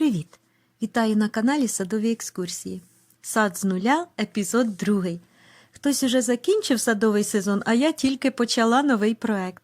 Привіт! Вітаю на каналі Садові екскурсії. Сад з нуля, епізод другий. Хтось уже закінчив садовий сезон, а я тільки почала новий проект.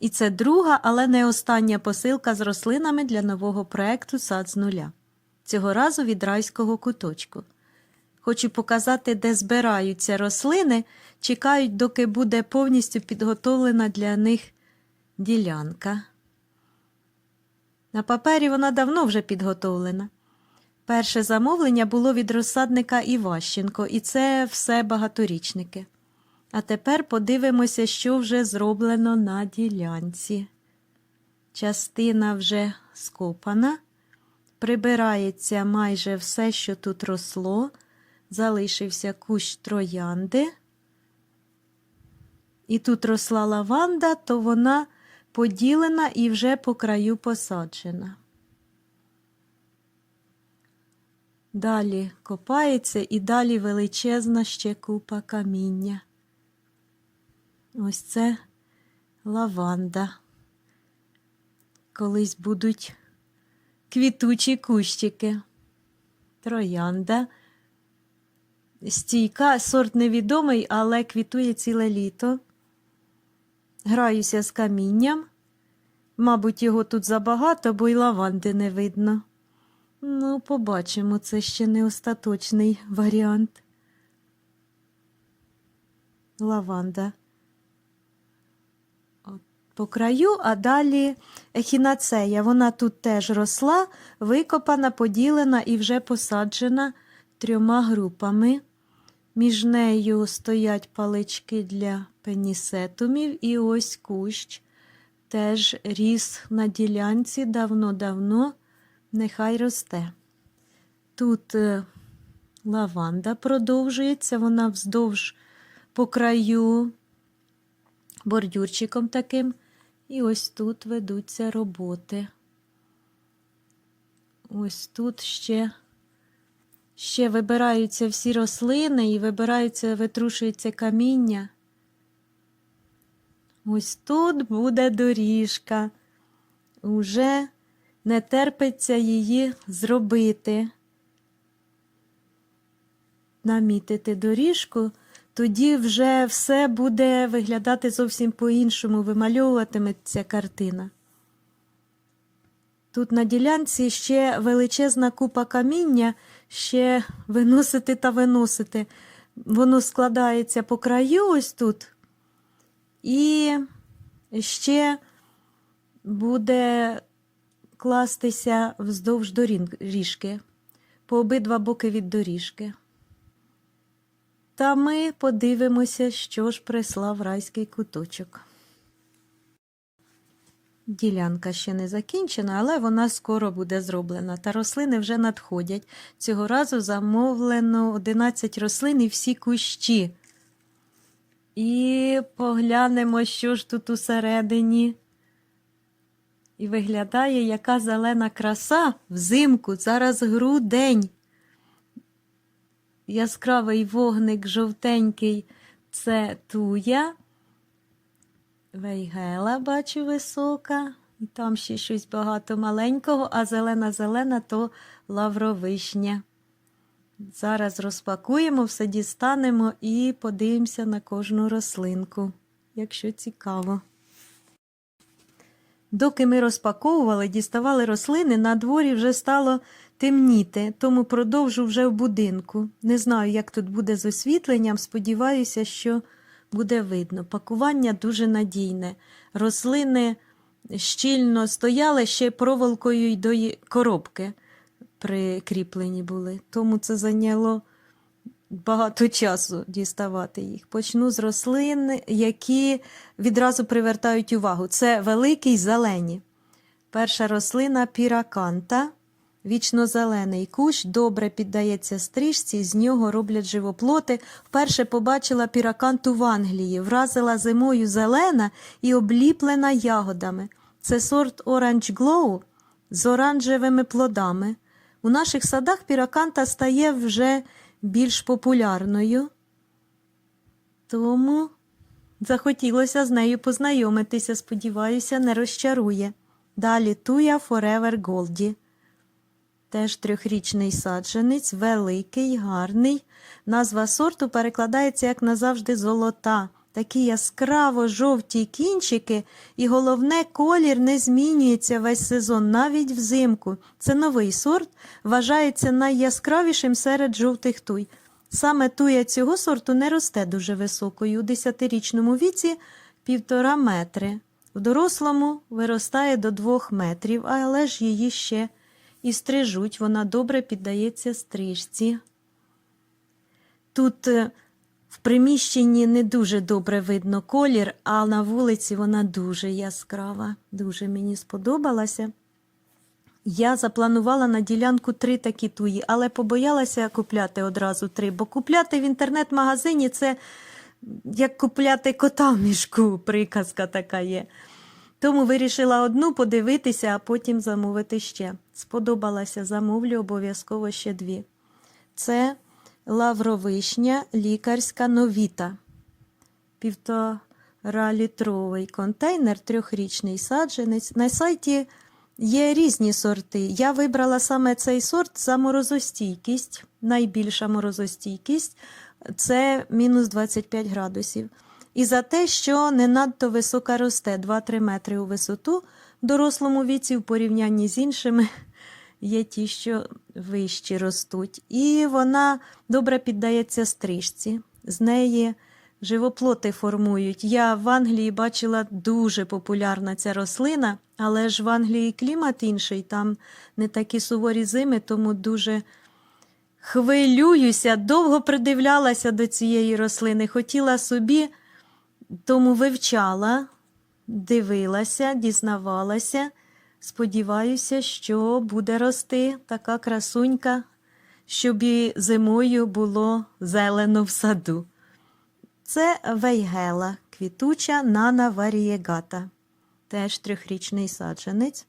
І це друга, але не остання посилка з рослинами для нового проекту Сад з нуля. Цього разу від райського куточку. Хочу показати, де збираються рослини, чекають, доки буде повністю підготовлена для них ділянка. На папері вона давно вже підготовлена. Перше замовлення було від розсадника Іващенко, і це все багаторічники. А тепер подивимося, що вже зроблено на ділянці. Частина вже скопана, прибирається майже все, що тут росло. Залишився кущ троянди. І тут росла лаванда, то вона поділена і вже по краю посаджена. Далі копається і далі величезна ще купа каміння. Ось це лаванда. Колись будуть квітучі кущики. Троянда. Стійка, сорт невідомий, але квітує ціле літо. Граюся з камінням. Мабуть, його тут забагато, бо й лаванди не видно. Ну, побачимо, це ще не остаточний варіант. Лаванда. По краю, а далі ехінацея. Вона тут теж росла, викопана, поділена і вже посаджена трьома групами. Між нею стоять палички для пенісетумів і ось кущ. Теж ріс на ділянці давно-давно, нехай росте. Тут е, лаванда продовжується, вона вздовж по краю бордюрчиком таким. І ось тут ведуться роботи. Ось тут ще. Ще вибираються всі рослини і вибираються, витрушується каміння. Ось тут буде доріжка. Уже не терпиться її зробити. Намітити доріжку, тоді вже все буде виглядати зовсім по-іншому, вимальовуватиметься картина. Тут на ділянці ще величезна купа каміння, ще виносити та виносити. Воно складається по краю ось тут. І ще буде кластися вздовж доріжки, по обидва боки від доріжки. Та ми подивимося, що ж прислав райський куточок. Ділянка ще не закінчена, але вона скоро буде зроблена. Та рослини вже надходять. Цього разу замовлено 11 рослин і всі кущі. І поглянемо, що ж тут усередині. І виглядає, яка зелена краса взимку, зараз грудень. Яскравий вогник жовтенький це туя. Вейгела, бачу, висока, і там ще щось багато маленького, а зелена-зелена то лавровишня. Зараз розпакуємо, все дістанемо і подивимося на кожну рослинку, якщо цікаво. Доки ми розпаковували, діставали рослини, на дворі вже стало темніти, тому продовжу вже в будинку. Не знаю, як тут буде з освітленням, сподіваюся, що буде видно. Пакування дуже надійне. Рослини щільно стояли ще проволокою й до коробки прикріплені були. Тому це зайняло багато часу діставати їх. Почну з рослин, які відразу привертають увагу. Це великий зелені. Перша рослина піраканта. Вічно-зелений кущ добре піддається стрижці, з нього роблять живоплоти. Вперше побачила піраканту в Англії, вразила зимою зелена і обліплена ягодами. Це сорт Orange Glow з оранжевими плодами. У наших садах піраканта стає вже більш популярною. Тому захотілося з нею познайомитися, сподіваюся, не розчарує. Далі туя Forever Голді. Теж трьохрічний саджанець, великий, гарний. Назва сорту перекладається як назавжди золота. Такі яскраво жовті кінчики, і головне, колір не змінюється весь сезон, навіть взимку. Це новий сорт, вважається найяскравішим серед жовтих туй. Саме туя цього сорту не росте дуже високою. У 10-річному віці півтора метри. В дорослому виростає до двох метрів, але ж її ще і стрижуть, вона добре піддається стрижці. Тут е, в приміщенні не дуже добре видно колір, а на вулиці вона дуже яскрава, дуже мені сподобалася. Я запланувала на ділянку три такі туї, але побоялася купляти одразу три, бо купляти в інтернет-магазині це як купляти кота в мішку, приказка така є. Тому вирішила одну подивитися, а потім замовити ще. Сподобалася, замовлю обов'язково ще дві. Це лавровишня лікарська новіта. Півтора-літровий контейнер, трьохрічний саджанець. На сайті є різні сорти. Я вибрала саме цей сорт за морозостійкість. Найбільша морозостійкість це мінус 25 градусів. І за те, що не надто висока росте 2-3 метри у висоту в дорослому віці в порівнянні з іншими є ті, що вищі ростуть. І вона добре піддається стрижці. З неї живоплоти формують. Я в Англії бачила дуже популярна ця рослина, але ж в Англії клімат інший, там не такі суворі зими, тому дуже хвилююся, довго придивлялася до цієї рослини. Хотіла собі, тому вивчала, дивилася, дізнавалася. Сподіваюся, що буде рости така красунька, щоб і зимою було зелено в саду. Це вейгела, квітуча нана варієгата, теж трьохрічний саджанець.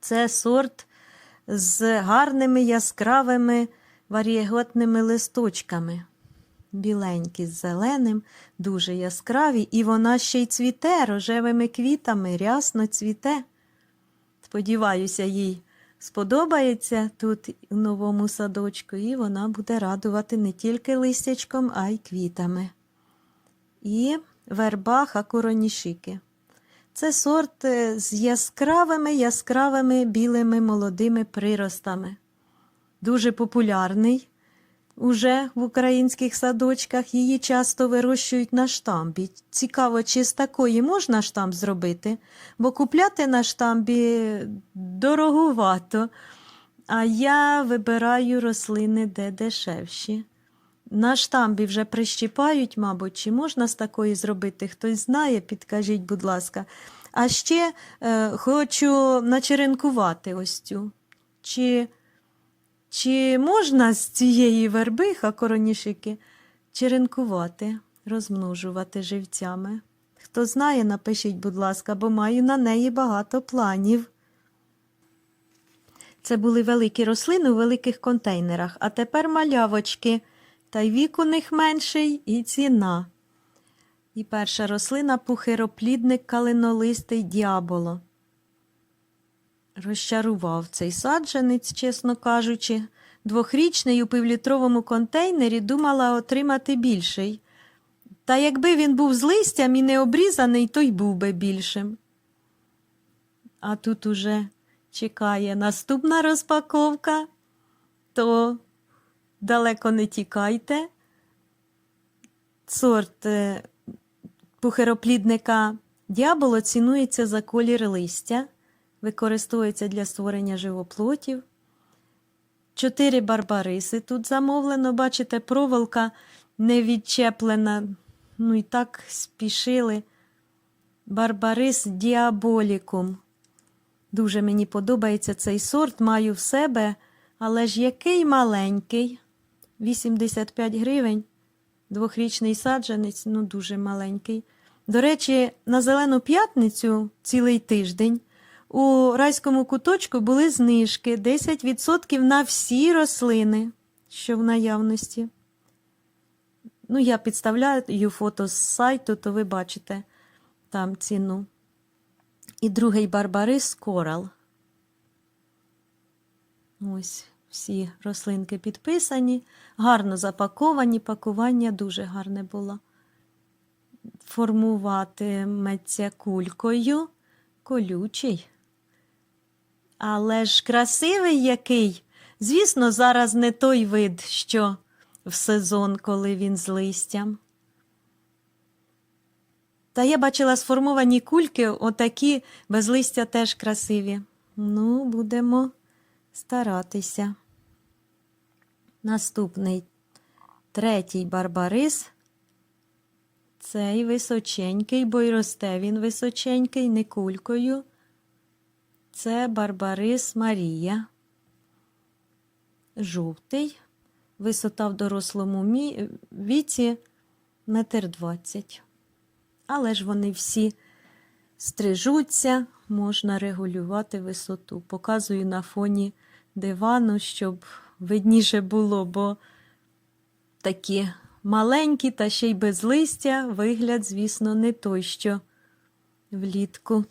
Це сорт з гарними яскравими варієготними листочками. Біленькі з зеленим, дуже яскраві, і вона ще й цвіте рожевими квітами, рясно цвіте. Сподіваюся, їй сподобається тут у новому садочку, і вона буде радувати не тільки листячком, а й квітами. І верба хакуронішики. Це сорт е, з яскравими яскравими білими молодими приростами. Дуже популярний уже в українських садочках. Її часто вирощують на штамбі. Цікаво, чи з такої можна штамп зробити, бо купляти на штамбі дороговато. А я вибираю рослини, де дешевші. На штамбі вже прищіпають, мабуть, чи можна з такої зробити? Хтось знає, підкажіть, будь ласка. А ще е, хочу начеренкувати ось цю. Чи, чи можна з цієї верби хакоронішики черенкувати, розмножувати живцями? Хто знає, напишіть, будь ласка, бо маю на неї багато планів. Це були великі рослини у великих контейнерах, а тепер малявочки, та й вік у них менший, і ціна. І перша рослина пухироплідник калинолистий діаболо. Розчарував цей саджанець, чесно кажучи. Двохрічний у півлітровому контейнері думала отримати більший. Та якби він був з листям і не обрізаний, то й був би більшим. А тут уже чекає наступна розпаковка, то далеко не тікайте. Сорт е, пухироплідника цінується за колір листя, використовується для створення живоплотів. Чотири барбариси тут замовлено, бачите, проволока не відчеплена. Ну і так спішили. Барбарис діаболікум. Дуже мені подобається цей сорт, маю в себе, але ж який маленький. 85 гривень. Двохрічний саджанець, ну дуже маленький. До речі, на Зелену п'ятницю цілий тиждень у райському куточку були знижки 10% на всі рослини, що в наявності. Ну, я підставляю фото з сайту, то ви бачите там ціну. І другий барбарис корал. Ось всі рослинки підписані, гарно запаковані, пакування дуже гарне було. Формуватиметься кулькою, колючий. Але ж красивий який. Звісно, зараз не той вид, що в сезон, коли він з листям. Та я бачила сформовані кульки, отакі без листя теж красиві. Ну, будемо старатися. Наступний третій барбарис. Цей височенький, бо й росте він височенький, не кулькою. Це Барбарис Марія. Жовтий. Висота в дорослому мі- віці метр двадцять. Але ж вони всі стрижуться, можна регулювати висоту. Показую на фоні дивану, щоб видніше було, бо такі маленькі та ще й без листя, вигляд, звісно, не той, що влітку.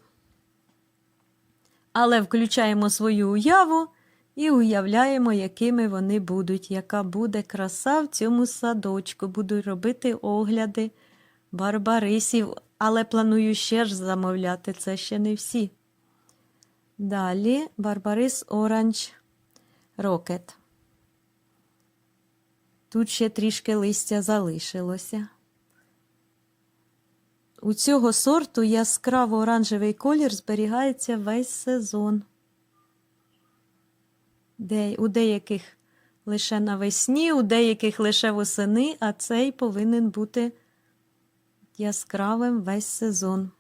Але включаємо свою уяву і уявляємо, якими вони будуть, яка буде краса в цьому садочку. Буду робити огляди барбарисів, але планую ще ж замовляти, це ще не всі. Далі Барбарис Оранж Рокет. Тут ще трішки листя залишилося. У цього сорту яскраво оранжевий колір зберігається весь сезон. Де, у деяких лише навесні, у деяких лише восени, а цей повинен бути яскравим весь сезон.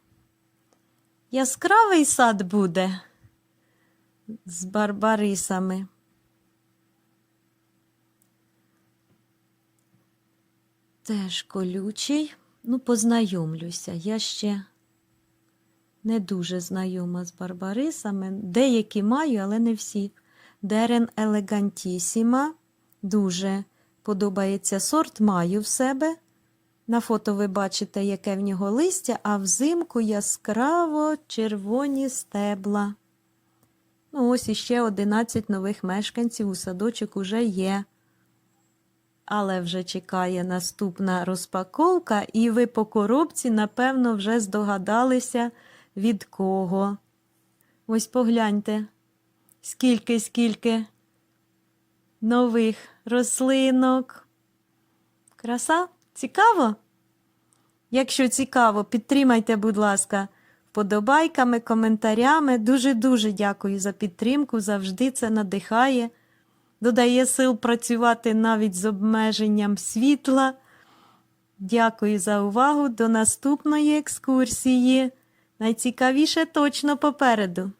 Яскравий сад буде з барбарисами. Теж колючий. Ну, познайомлюся. Я ще не дуже знайома з барбарисами. Деякі маю, але не всі. Дерен елегантісіма. Дуже подобається сорт, маю в себе. На фото ви бачите, яке в нього листя, а взимку яскраво червоні стебла. Ну, ось іще 11 нових мешканців у садочок уже є. Але вже чекає наступна розпаковка, і ви по коробці, напевно, вже здогадалися, від кого. Ось погляньте, скільки, скільки нових рослинок. Краса? Цікаво? Якщо цікаво, підтримайте, будь ласка, вподобайками, коментарями. Дуже-дуже дякую за підтримку. Завжди це надихає, додає сил працювати навіть з обмеженням світла. Дякую за увагу. До наступної екскурсії. Найцікавіше точно попереду.